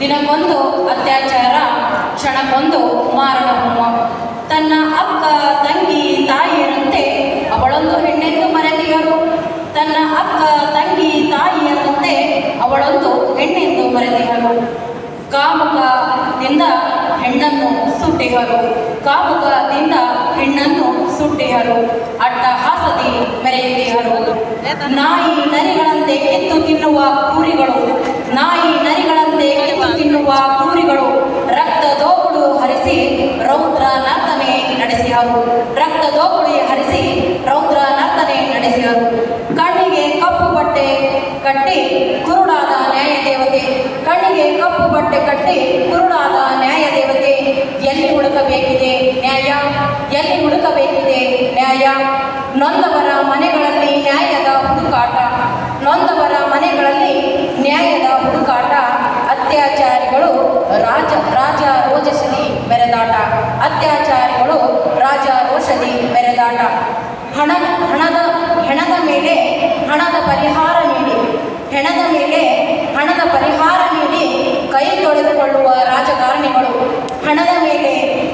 ದಿನಕ್ಕೊಂದು ಅತ್ಯಾಚಾರ ಕ್ಷಣಕ್ಕೊಂದು ಮಾರಣ ಹೋಮ. ತನ್ನ ಅಕ್ಕ ತಂಗಿ, ತಾಯಿಯರಂತೆ ಅವಳೊಂದು ಹೆಣ್ಣೆಂದು ಮರೆತಿಯರು. ತನ್ನ ಅಕ್ಕ ತಂಗಿ, ತಾಯಿಯರಂತೆ ಅವಳೊಂದು ಹೆಣ್ಣೆಂದು ಮರೆತಿಯರು. ಕಾಮುಕದಿಂದ ಹೆಣ್ಣನ್ನು ಸುಟ್ಟಿಹರು ಕಾಮುಕದಿಂದ ಹೆಣ್ಣನ್ನು ಸುಟ್ಟಿಹರು ಅಟ್ಟಹಾಸದಿ ಮೆರೆಯುತ್ತಿಹರು ನಾಯಿ ನರಿಗಳಂತೆ ಎತ್ತು ತಿನ್ನುವ ಕ್ರೂರಿಗಳು ನಾಯಿ ನರಿಗಳಂತೆ ಕಿತ್ತು ತಿನ್ನುವ ಕ್ರೂರಿಗಳು ರಕ್ತ ದೋಗುಳು ಹರಿಸಿ ರೌದ್ರ ನರ್ತನೆ ನಡೆಸಿಹರು ರಕ್ತ ದೋಗುಳಿ ಹರಿಸಿ ರೌದ್ರ ನರ್ತನೆ ನಡೆಸಿದರು. ಕಣ್ಣಿಗೆ ಕಪ್ಪು ಬಟ್ಟೆ ಕಟ್ಟಿ ಕುರುಡಾದ ನ್ಯಾಯ ದೇವತೆ ಕಣ್ಣಿಗೆ ಕಪ್ಪು ಬಟ್ಟೆ ಕಟ್ಟಿ ಕುರುಡಾದ ನ್ಯಾಯ ದೇವತೆ ಎಲ್ಲಿ ಹುಡುಕಬೇಕಿದೆ ನ್ಯಾಯ? ಎಲ್ಲಿ ಹುಡುಕಬೇಕಿದೆ ನ್ಯಾಯ? ನೊಂದವರ ಮನೆಗಳಲ್ಲಿ ನ್ಯಾಯದ ಹುಡುಕಾಟ. ನೊಂದವರ ಮನೆಗಳಲ್ಲಿ ನ್ಯಾಯದ ಹುಡುಕಾಟ. ಅತ್ಯಾಚಾರಿಗಳು ರಾಜ ರಾಜ ರೋಜಸಿನಿ ಮೆರೆದಾಟ ಅತ್ಯಾಚಾರಿಗಳು ಬೆರೆದಾಟ. ಮೆರೆದಾಟ ಹಣ ಹಣದ, ಹೆಣದ ಮೇಲೆ ಹಣದ ಪರಿಹಾರ ನೀಡಿ, ಹೆಣದ ಮೇಲೆ ಹಣದ ಪರಿಹಾರ ನೀಡಿ ಕೈ ತೊಳೆದುಕೊಳ್ಳುವ ರಾಜಕಾರಣಿಗಳು, ಹಣದ ಮೇಲೆ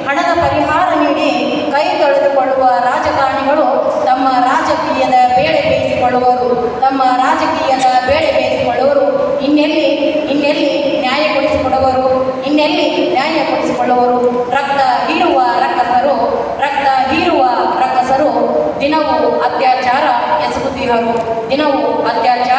ಹಣದ ಪರಿಹಾರ ನೀಡಿ ಕೈ ತೊಳೆದುಕೊಳ್ಳುವ ರಾಜಕಾರಣಿಗಳು ತಮ್ಮ ರಾಜಕೀಯದ ಬೇಳೆ ಬೇಯಿಸಿಕೊಳ್ಳುವರು, ತಮ್ಮ ರಾಜಕೀಯದ ಬೇಳೆ ಬೇಯಿಸಿಕೊಳ್ಳುವರು. ಇನ್ನೆಲ್ಲಿ ಇನ್ನೆಲ್ಲಿ ನ್ಯಾಯ ಕೊಡಿಸಿಕೊಡುವರು ಇನ್ನೆಲ್ಲಿ ದಿನವೂ ಅತ್ಯಾಚಾರ ಎಸಗುತ್ತಿದ್ದರು ದಿನವೂ ಅತ್ಯಾಚಾರ